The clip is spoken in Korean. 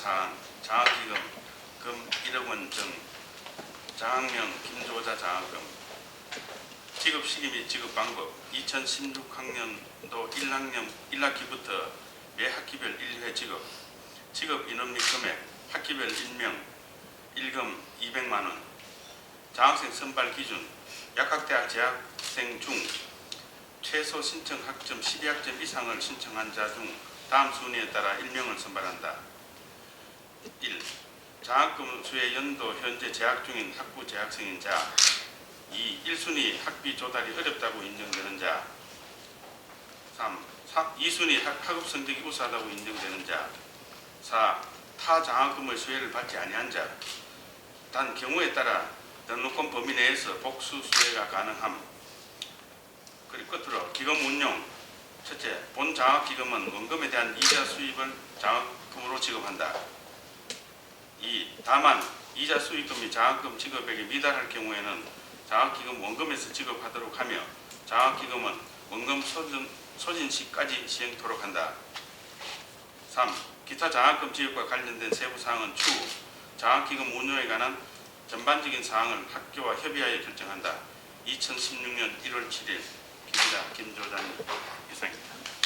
사안 장학기금 금 1억 원 등 장학명 김조자 장학금 지급 시기 및 지급 방법 2016학년도 1학년 1학기부터 매 학기별 1회 지급 지급 인원 및 금액 학기별 1명 1금 200만 원 장학생 선발 기준 약학대학 재학생 중 최소 신청 학점 12학점 이상을 신청한 자 중 다음 순위에 따라 1명을 선발한다. 1. 장학금 수혜 연도 현재 재학 중인 학부 재학생인 자 2. 1순위 학비 조달이 어렵다고 인정되는 자 3. 2순위 학, 학업 성적이 우수하다고 인정되는 자 4. 타 장학금의 수혜를 받지 아니한 자 단 경우에 따라 등록금 범위 내에서 복수 수혜가 가능함 그리고 끝으로 기금 운용 첫째, 본 장학기금은 원금에 대한 이자 수입을 장학금으로 지급한다. 2. 다만 이자 수익금이 장학금 지급액에 미달할 경우에는 장학기금 원금에서 지급하도록 하며 장학기금은 원금 소진, 소진 시까지 시행토록 한다. 3. 기타 장학금 지급과 관련된 세부 사항은 추후 장학기금 운용에 관한 전반적인 사항을 학교와 협의하여 결정한다. 2016년 1월 7일 있습니다. 김조단이 이상입니다.